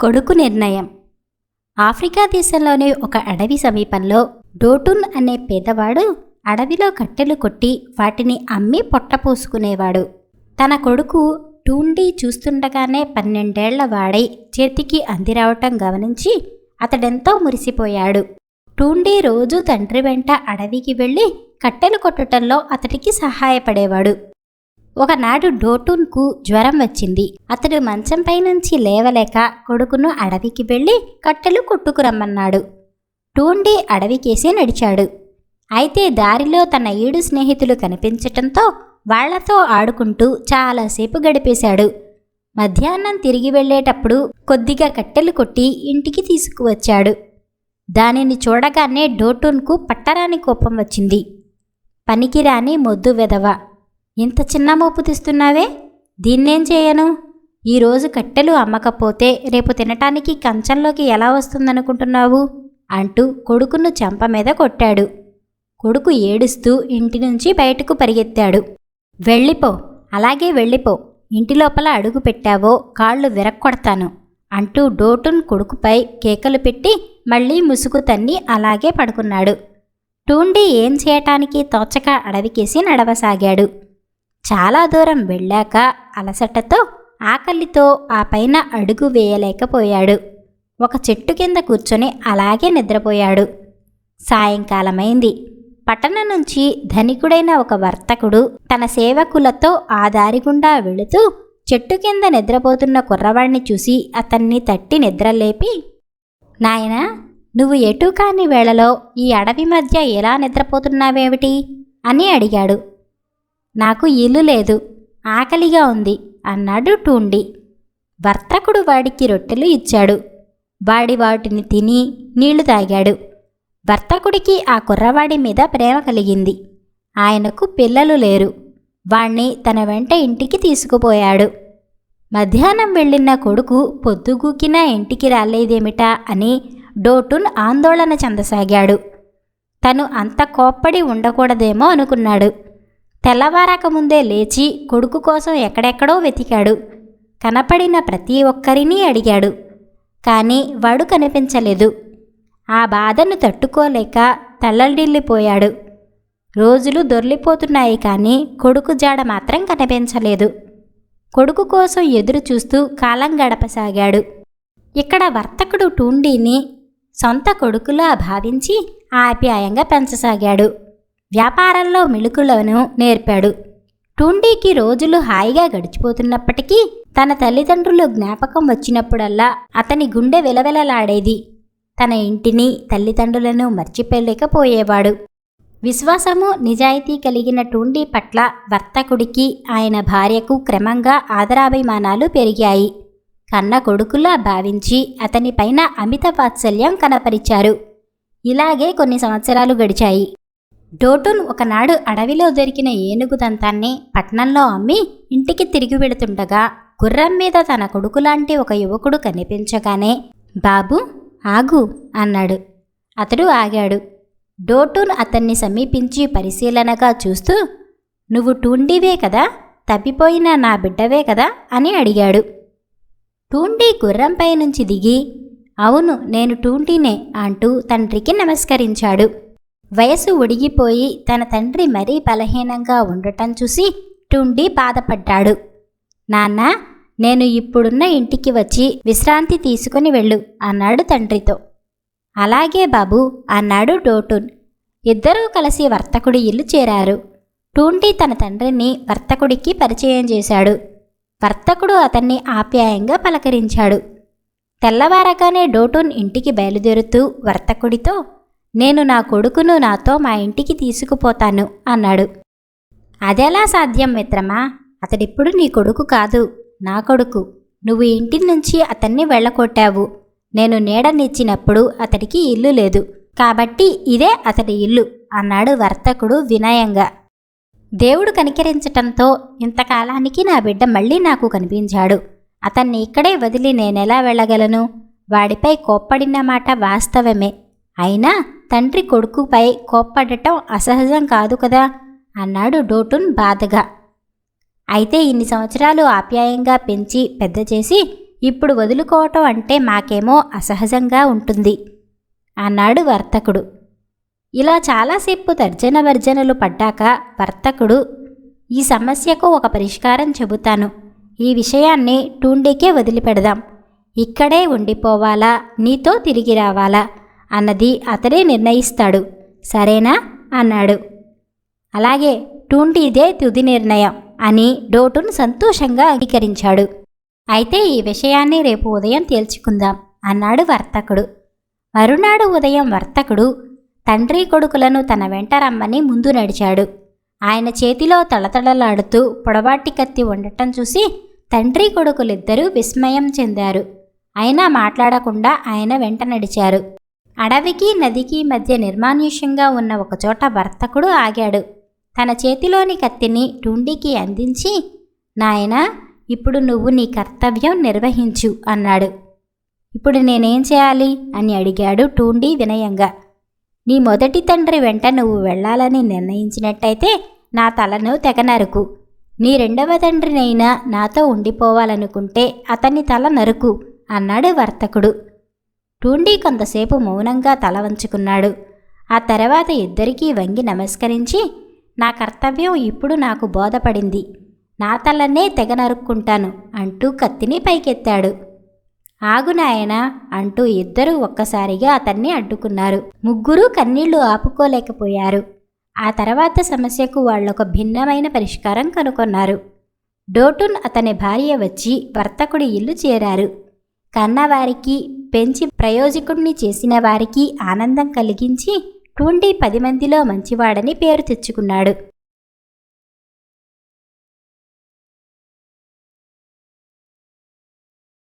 కొడుకు నిర్ణయం. ఆఫ్రికా దేశంలోని ఒక అడవి సమీపంలో డోటున్ అనే పేదవాడు అడవిలో కట్టెలు కొట్టి వాటిని అమ్మి పొట్టపోసుకునేవాడు తన కొడుకు టూండి చూస్తుండగానే పన్నెండేళ్ళ వాడై చేతికి అందిరావటం గమనించి అతడెంతో మురిసిపోయాడు. టూండి రోజు తండ్రి వెంట అడవికి వెళ్ళి కట్టెలు కొట్టడంలో అతడికి సహాయపడేవాడు. ఒకనాడు డోటూన్కు జ్వరం వచ్చింది. అతడు మంచంపై నుంచి లేవలేక కొడుకును అడవికి వెళ్ళి కట్టెలు కొట్టుకురమ్మన్నాడు. టూండి అడవికేసి నడిచాడు. అయితే దారిలో తన ఏడు స్నేహితులు కనిపించటంతో వాళ్ళతో ఆడుకుంటూ చాలాసేపు గడిపేశాడు. మధ్యాహ్నం తిరిగి వెళ్ళేటప్పుడు కొద్దిగా కట్టెలు కొట్టి ఇంటికి తీసుకువచ్చాడు. దానిని చూడగానే డోటూన్కు పట్టరాని కోపం వచ్చింది. పనికిరాని మొద్దు వెదవ ఇంత చిన్న మోపు తీస్తున్నావే? దీన్నేం చేయను? ఈరోజు కట్టెలు అమ్మకపోతే రేపు తినటానికి కంచంలోకి ఎలా వస్తుందనుకుంటున్నావు? అంటూ కొడుకును చెంప మీద కొట్టాడు. కొడుకు ఏడుస్తూ ఇంటి నుంచి బయటకు పరిగెత్తాడు. వెళ్ళిపో అలాగే వెళ్ళిపో. ఇంటి లోపల అడుగు పెట్టావో కాళ్ళు విరక్కొడతాను అంటూ డోటున్ కొడుకుపై కేకలు పెట్టి మళ్ళీ ముసుగు తన్ని అలాగే పడుకున్నాడు. టూండి ఏం చేయటానికి తోచక అడవికేసి నడవసాగాడు. చాలా దూరం వెళ్ళాక అలసటతో ఆకలితో ఆ పైన అడుగు వేయలేకపోయాడు. ఒక చెట్టు కింద కూర్చొని అలాగే నిద్రపోయాడు. సాయంకాలమైంది. పట్టణం నుంచి ధనికుడైన ఒక వర్తకుడు తన సేవకులతో ఆ దారి గుండా వెళుతూ చెట్టు కింద నిద్రపోతున్న కుర్రవాడిని చూసి అతన్ని తట్టి నిద్రలేపి నాయనా నువ్వు ఎటు కాని వేళలో ఈ అడవి మధ్య ఎలా నిద్రపోతున్నావేమిటి? అని అడిగాడు. నాకు ఇల్లు లేదు ఆకలిగా ఉంది అన్నాడు టూండి. వర్తకుడు వాడికి రొట్టెలు ఇచ్చాడు. వాడి వాటిని తిని నీళ్ళు తాగాడు. వర్తకుడికి ఆ కుర్రవాడి మీద ప్రేమ కలిగింది. ఆయనకు పిల్లలు లేరు. వాణ్ణి తన వెంట ఇంటికి తీసుకుపోయాడు. మధ్యాహ్నం వెళ్ళిన కొడుకు పొద్దుగూకినా ఇంటికి రాలేదేమిటా అని డోటున్ ఆందోళన చెందసాగాడు. తను అంత కోప్పడి ఉండకూడదేమో అనుకున్నాడు. తెల్లవారకముందే లేచి కొడుకు కోసం ఎక్కడెక్కడో వెతికాడు. కనపడిన ప్రతి ఒక్కరినీ అడిగాడు. కానీ వాడు కనిపించలేదు. ఆ బాధను తట్టుకోలేక తల్లడిల్లిపోయాడు. రోజులు దొర్లిపోతున్నాయి కానీ కొడుకు జాడ మాత్రం కనిపించలేదు. కొడుకు కోసం ఎదురు చూస్తూ కాలం గడపసాగాడు. ఇక్కడ వర్తకుడు టూండీని సొంత కొడుకులా భావించి ఆప్యాయంగా పెంచసాగాడు. వ్యాపారంలో మెళుకులను నేర్పాడు. టూండీకి రోజులు హాయిగా గడిచిపోతున్నప్పటికీ తన తల్లిదండ్రులు జ్ఞాపకం వచ్చినప్పుడల్లా అతని గుండె వెలవెలలాడేది. తన ఇంటిని తల్లిదండ్రులను మర్చిపోలేకపోయేవాడు. విశ్వాసము నిజాయితీ కలిగిన టూండీ పట్ల వర్తకుడికి ఆయన భార్యకు క్రమంగా ఆదరాభిమానాలు పెరిగాయి. కన్న కొడుకులా భావించి అతనిపైన అమిత వాత్సల్యం కనపరిచారు. ఇలాగే కొన్ని సంవత్సరాలు గడిచాయి. డోటూన్ ఒకనాడు అడవిలో దొరికిన ఏనుగు దంతాన్ని పట్నంలో అమ్మి ఇంటికి తిరిగి వెళుతుండగా గుర్రం మీద తన కొడుకులాంటి ఒక యువకుడు కనిపించగానే బాబు ఆగు అన్నాడు. అతడు ఆగాడు. డోటూన్ అతన్ని సమీపించి పరిశీలనగా చూస్తూ నువ్వు టూండీవే కదా? తప్పిపోయిన నా బిడ్డవే కదా? అని అడిగాడు. టూండీ గుర్రంపై నుంచి దిగి అవును నేను టూంటీనే అంటూ తండ్రికి నమస్కరించాడు. వయసు ఒడిగిపోయి తన తండ్రి మరీ బలహీనంగా ఉండటం చూసి టుండి బాధపడ్డాడు. నాన్న నేను ఇప్పుడున్న ఇంటికి వచ్చి విశ్రాంతి తీసుకుని వెళ్ళు అన్నాడు తండ్రితో. అలాగే బాబు అన్నాడు డోటూన్. ఇద్దరూ కలిసి వర్తకుడి ఇల్లు చేరారు. టూంటీ తన తండ్రిని వర్తకుడికి పరిచయం చేశాడు. వర్తకుడు అతన్ని ఆప్యాయంగా పలకరించాడు. తెల్లవారగానే డోటూన్ ఇంటికి బయలుదేరుతూ వర్తకుడితో నేను నా కొడుకును నాతో మా ఇంటికి తీసుకుపోతాను అన్నాడు. అదెలా సాధ్యం మిత్రమా? అతడిప్పుడు నీ కొడుకు కాదు నా కొడుకు. నువ్వు ఇంటి నుంచి అతన్ని వెళ్ళకొట్టావు నేను నీడనిచ్చినప్పుడు అతడికి ఇల్లు లేదు. కాబట్టి ఇదే అతడి ఇల్లు అన్నాడు వర్తకుడు వినయంగా. దేవుడు కనికరించటంతో ఇంతకాలానికి నా బిడ్డ మళ్ళీ నాకు కనిపించాడు. అతన్ని ఇక్కడే వదిలి నేనెలా వెళ్ళగలను? వాడిపై కోప్పడిన మాట వాస్తవమే. అయినా తండ్రి కొడుకుపై కోప్పడటం అసహజం కాదు కదా అన్నాడు డోటున్ బాధగా. అయితే ఇన్ని సంవత్సరాలు ఆప్యాయంగా పెంచి పెద్ద చేసి ఇప్పుడు వదులుకోవటం అంటే మాకేమో అసహజంగా ఉంటుంది అన్నాడు వర్తకుడు. ఇలా చాలాసేపు తర్జన భర్జనలు పడ్డాక వర్తకుడు ఈ సమస్యకు ఒక పరిష్కారం చెబుతాను. ఈ విషయాన్ని టూండీకే వదిలిపెడదాం. ఇక్కడే ఉండిపోవాలా? నీతో తిరిగి రావాలా? అన్నది అతడే నిర్ణయిస్తాడు. సరేనా? అన్నాడు. అలాగే టూండీదే తుది నిర్ణయం అని డోటున్ సంతోషంగా అంగీకరించాడు. అయితే ఈ విషయాన్ని రేపు ఉదయం తేల్చుకుందాం అన్నాడు వర్తకుడు. మరునాడు ఉదయం వర్తకుడు తండ్రి కొడుకులను తన వెంట రమ్మని ముందు నడిచాడు. ఆయన చేతిలో తళతళలాడుతూ పొడవాటి కత్తి ఉండటం చూసి తండ్రి కొడుకులిద్దరూ విస్మయం చెందారు. అయినా మాట్లాడకుండా ఆయన వెంట నడిచారు. అడవికి నదికి మధ్య నిర్మానుష్యంగా ఉన్న ఒకచోట వర్తకుడు ఆగాడు. తన చేతిలోని కత్తిని టూండీకి అందించి నాయనా ఇప్పుడు నువ్వు నీ కర్తవ్యం నిర్వహించు అన్నాడు. ఇప్పుడు నేనేం చేయాలి? అని అడిగాడు టూండీ వినయంగా. నీ మొదటి తండ్రి వెంట నువ్వు వెళ్ళాలని నిర్ణయించినట్టయితే నా తలను తెగ నరుకు నీ రెండవ తండ్రినైనా నాతో ఉండిపోవాలనుకుంటే అతని తల నరుకు అన్నాడు వర్తకుడు. టూండీ కొంతసేపు మౌనంగా తల వంచుకున్నాడు. ఆ తర్వాత ఇద్దరికీ వంగి నమస్కరించి నా కర్తవ్యం ఇప్పుడు నాకు బోధపడింది. నా తలనే తెగ నరుక్కుంటాను అంటూ కత్తిని పైకెత్తాడు. ఆగు నాయనా అంటూ ఇద్దరూ ఒక్కసారిగా అతన్ని అడ్డుకున్నారు. ముగ్గురు కన్నీళ్ళు ఆపుకోలేకపోయారు. ఆ తర్వాత సమస్యకు వాళ్ళొక భిన్నమైన పరిష్కారం కనుగొన్నారు. డోటున్ అతని భార్య వచ్చి వర్తకుడి ఇల్లు చేరారు. కన్నవారికి పెంచి ప్రయోజకుడిని చేసిన వారికి ఆనందం కలిగించి టూండీ పది మందిలో మంచివాడని పేరు తెచ్చుకున్నాడు.